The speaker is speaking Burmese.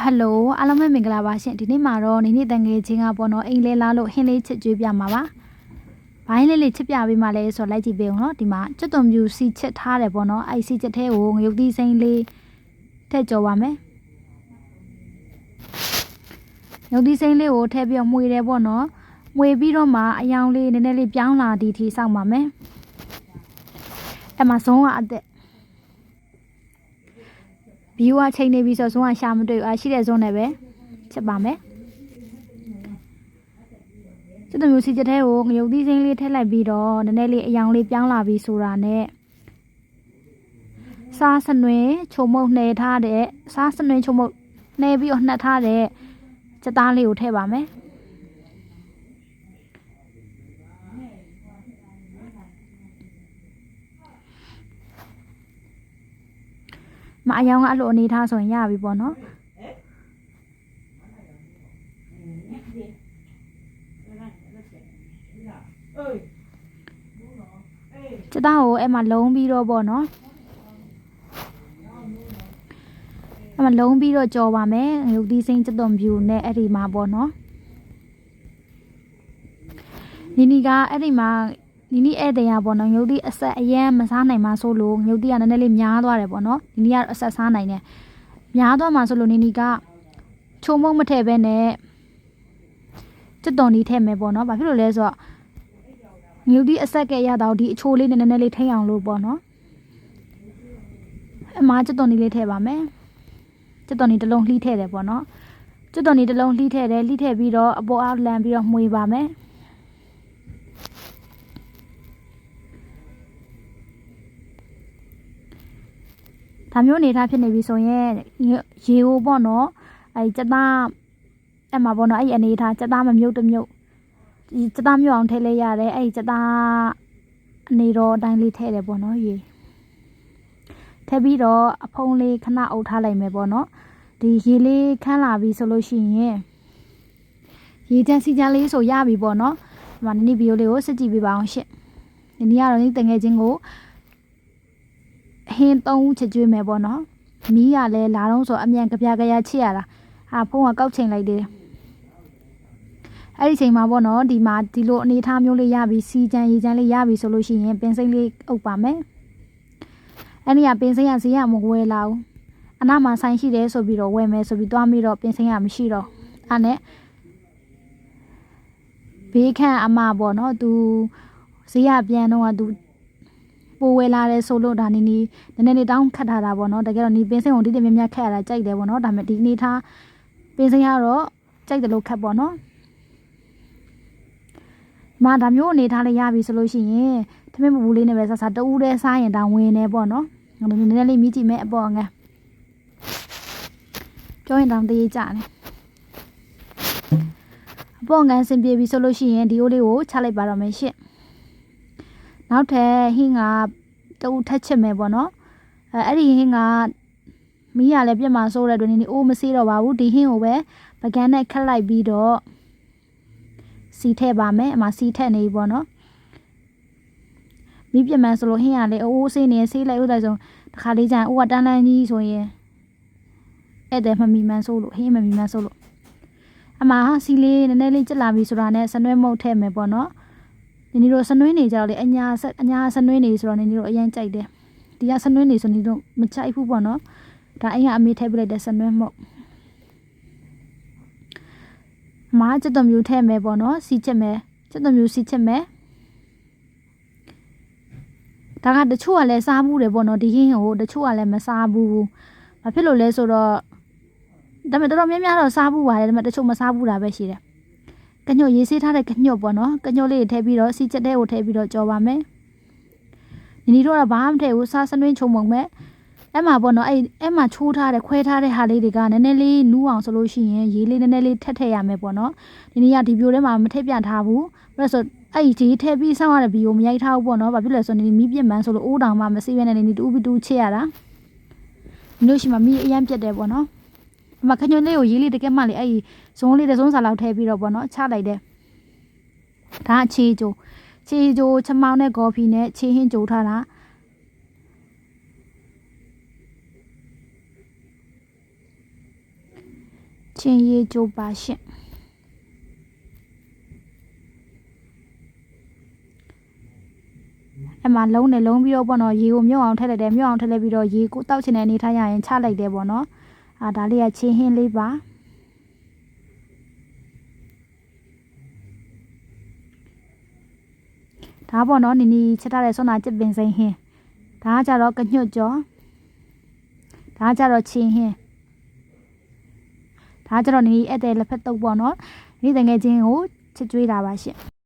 ဟယ်လိုအားလုံးပဲမင်္ဂလာပါရှင်ဒီနေ့မှာတော့နေနေတန်ငယ်ချင်းကပေါ့နော်အိမ်လဲလာလို့ဟင်းလေးချစ်ကြွေးပြမှာပါဘိုင်းလေးလေးချစ်ပြပေးမှလဲဆိုတော့လိုက်ကြည့်ပေးအောင်နော်ဒီမှာကျွတ်သွန်မြူစီချစ်ထားတယ်ပေါ့နော်အဲ့စီချစ်ထဲကိုငရုတ်သီးစိမ့်လေးထည့်ကြော်ပါမယ်ငရုတ်သီးစိမ့်လေးကိုထည့်ပြီးတော့မှွေတယ်ပေါ့နော်မှွေပြီးတော့မှအယောင်လေးနည်းနည်းလေးပြောင်းလာဒီထိစောက်ပါမယ်အဲ့မှာဇုံးကအသက် ဘီယူကချိန်နေပြီဆိုတော့ဇုံးကရှာမတွေ့ဘူးအာရှိတဲ့ဇုံးနဲ့ပဲချက်ပါမယ်စစ်တမျိုးစီချက်ထဲကိုငရုတ်သီးစိမ်းလေးထည့်လိုက်ပြီးတော့နည်းနည်းလေးအယောင်လေးပြောင်းလာပြီဆိုတာနဲ့စားစနွင်ချုံမုတ်နှဲထားတဲ့စားစနွင်ချုံမုတ်နှဲပြီးတော့နှက်ထားတဲ့ချက်သားလေးကိုထည့်ပါမယ် မအယောင်ကအဲ့လိုအနေထားဆိုရင်ရပြီပေါ့နော်ကျသားကိုအဲ့မှာလုံးပြီးတော့ပေါ့နော်အဲ့မှာလုံးပြီးတော့ကြော်ပါမယ်ရုပ်သီးစိမ့်စက်သွန်ဖြူနဲ့အဲ့ဒီမှာပေါ့နော်နီနီကအဲ့ဒီမှာ နီနီဧည့်သည်ရပေါ့နော်ရုပ်သီးအဆက်အရန်မစားနိုင်မှဆိုလို့ရုပ်သီးကနည်းနည်းလေးများသွားတယ်ပေါ့နော်နီနီကအဆက်စားနိုင်တယ်များသွားမှဆိုလို့နီနီကချုံမုံမထည့်ပဲနဲ့စက်သွန်ဒီထည့်မယ်ပေါ့နော်ဘာဖြစ်လို့လဲဆိုတော့မြူဒီအဆက်ကရတော့ဒီအချိုးလေးနည်းနည်းလေးထိအောင်လို့ပေါ့နော်အမကျွတ်တော်နီလေးထည့်ပါမယ်ကျွတ်တော်နီတစ်လုံးလှီးထည့်တယ်ပေါ့နော်ကျွတ်တော်နီတစ်လုံးလှီးထည့်တယ်လှီးထည့်ပြီးတော့အပေါ်အောက်လန်ပြီးတော့မှွေပါမယ် ဒါမျိုးအနေထားဖြစ်နေပြီဆိုရင်ရေကိုပေါ့နော်အဲစက်သားအဲ့မှာပေါ့နော်အဲ့ဒီအနေထားစက်သားမမြုပ်တမြုပ်ဒီစသားမြုပ်အောင်ထည့်လိုက်ရတယ်အဲ့ဒီစသားအနေတော့အတိုင်းလေးထည့်တယ်ပေါ့နော်ရေထည့်ပြီးတော့အဖုံးလေးခဏအုပ်ထားလိုက်မယ်ပေါ့နော်ဒီရေလေးခန်းလာပြီဆိုလို့ရှိရင်ရေချမ်းစီချမ်းလေးဆိုရပြီပေါ့နော်ဒီမှာနည်းနည်းဗီဒီယိုလေးကိုစစ်ကြည့်ပေးပါအောင်ရှင့်ဒီနေ့ကတော့ဒီတငယ်ချင်းကို ဟင်းသုံးဦးချစ်ကျွေးမယ်ပေါ့နော်မီးကလည်းလာတော့ဆိုအမြန်ကြပြကြရချစ်ရတာဟာဖုန်းကကောက်ချိန်လိုက်သေးတယ်အဲ့ဒီချိန်မှာပေါ့နော်ဒီမှာဒီလိုအနေထားမျိုးလေးရပြီစီချမ်းရေချမ်းလေးရပြီဆိုလို့ရှိရင်ပင်စိမ့်လေးအုပ်ပါမယ်အဲ့ဒီကပင်စိမ့်ကဈေးကမဝယ်လာဘူးအနားမှာဆိုင်ရှိတယ်ဆိုပြီးတော့ဝယ်မယ်ဆိုပြီးသွားပြီးတော့ပင်စိမ့်ကမရှိတော့အဲ့နဲ့ဘေးခန့်အမပေါ့နော်သူဈေးကပြန်တော့ကသူ ပိုဝယ်လာတယ်ဆိုလို့ဒါနီနီနည်းနည်းလေးတောင်းခတ်ထားတာပေါ့နော်တကယ်တော့နီပင်စိမ့်ကိုဒီတင်မြမြခတ်ရတာကြိုက်တယ်ပေါ့နော်ဒါပေမဲ့ဒီအနေထားပင်စိမ့်ကတော့ကြိုက်တယ်လို့ခတ်ပေါ့နော်မဒါမျိုးအနေထားလေးရပြီဆိုလို့ရှိရင်သမင်းပူပူလေးနဲ့ပဲဆက်စားတူးတဲ့စားရင်ဒါဝင်နေပေါ့နော်။နည်းနည်းလေးမြည်ကြည့်မယ်အပေါ်ငယ်။ပြောရင်တောင်တရေကြတယ်။အပေါ်ငန်းစင်ပြေပြီဆိုလို့ရှိရင်ဒီအိုးလေးကိုချလိုက်ပါတော့မယ်ရှင့်။ နောက်ထပ်ဟင်းကတူထက်ချစ်မယ်ပေါ့နော်။အဲအဲ့ဒီဟင်းကမီးရလည်းပြက်မှာစိုးတဲ့တွင်နေအိုးမစေးတော့ပါဘူးဒီဟင်းကိုပဲပကန်းနဲ့ခက်လိုက်ပြီးတော့စီထည့်ပါမယ်အမစီထည့်နေပြီပေါ့နော်မိပြမန်းဆိုလို့ဟင်းရလေအိုးဆေးနေဆေးလိုက်ဥဒိုင်ဆိုတခါလေးကျရင်အိုးကတန်းတန်းကြီးဆိုရင်အဲ့တဲ့မမီမန်းဆိုလို့ဟင်းမမီမန်းဆိုလို့အမဟာစီလေးနည်းနည်းလေးကြက်လာပြီဆိုတာနဲ့စနွဲမုတ်ထည့်မယ်ပေါ့နော် ဒီနေ့တော့စနွဲနေကြတော့လေအညာဆက်အညာစနွဲနေဆိုတော့နေနေတော့အရင်ကြိုက်တယ်ဒီကစနွဲနေဆိုနေတော့မကြိုက်ဘူးပေါ့နော်ဒါအိမ်ကအမေထည့်ပြလိုက်တဲ့စနွဲမုတ်မားချက်တမျိုးထည့်မယ်ပေါ့နော်စီချက်မယ်ချက်တမျိုးစီချက်မယ်ဒါကတချို့ကလည်းစားဘူးတယ်ပေါ့နော်ဒီဟင်းကိုတချို့ကလည်းမစားဘူးဘာဖြစ်လို့လဲဆိုတော့ဒါပေမဲ့တော်တော်များများတော့စားဘူးပါတယ်ဒါပေမဲ့တချို့မစားဘူးတာပဲရှိတယ် ကညွတ်ရေးဆေးထားတဲ့ကညွတ်ပေါ့နော်ကညွတ်လေးထည့်ပြီးတော့စီချက်တဲ့ကိုထည့်ပြီးတော့ကြော်ပါမယ်ညီညီတို့ကဘာမှမထည့်ဘူးစားစနွင်းချုံမုံမဲ့အဲ့မှာပေါ့နော်အဲ့အဲ့မှာချိုးထားတဲ့ခွဲထားတဲ့ဟာလေးတွေကနည်းနည်းလေးနူးအောင်ဆိုလို့ရှိရင်ရေးလေးနည်းနည်းလေးထက်ထည့်ရမယ်ပေါ့နော်ဒီနေ့ကဒီပြိုထဲမှာမထည့်ပြထားဘူးဘာလို့ဆိုအဲ့ဒီထည့်ပြီးစောင်းရတဲ့ဘီကိုမရိုက်ထားဘူးပေါ့နော်ဘာဖြစ်လဲဆိုတော့ဒီမီးပြစ်မှန်းဆိုလို့အိုးတောင်မှမစေးရတဲ့နေတူပြီးတူချစ်ရတာဒီလိုရှိမှမီးအရန်ပြတ်တယ်ပေါ့နော်အ မခညွန်းလေးကိုရေးလေးတကက်မှလေအဲ့ဒီဇုံးလေးတစ်စုံစာလောက်ထည့်ပြီးတော့ပေါ့နော်ချလိုက်တယ်ဒါအခြေကျိုးခြေကျိုးချမောင်းနဲ့ကော်ဖီနဲ့ခြေဟင်းကြိုထားတာချင်းရေးကြိုးပါရှင်အဲ့မှာလုံးနဲ့လုံးပြီးတော့ပေါ့နော်ရေကိုမြုပ်အောင်ထည့်လိုက်တယ်မြုပ်အောင်ထည့်လိုက်ပြီးတော့ရေကိုတောက်ချင်တဲ့အနေထားရရင်ချလိုက်တယ်ပေါ့နော် အာဒါလေးကချင်းဟင်းလေးပါဒါပေါ့နော်နီနီချက်ထားတဲ့ဆွမ်းနာကျစ်ပင်စိမ်းဟင်းဒါကကြတော့ကညွတ်ကြော်ဒါကကြတော့ချင်းဟင်းဒါကကြတော့နီနီဧည့်သည်လက်ဖက်တုပ်ပေါ့နော်ဒီတငယ်ချင်းကိုချစ်ကြွေးတာပါရှင်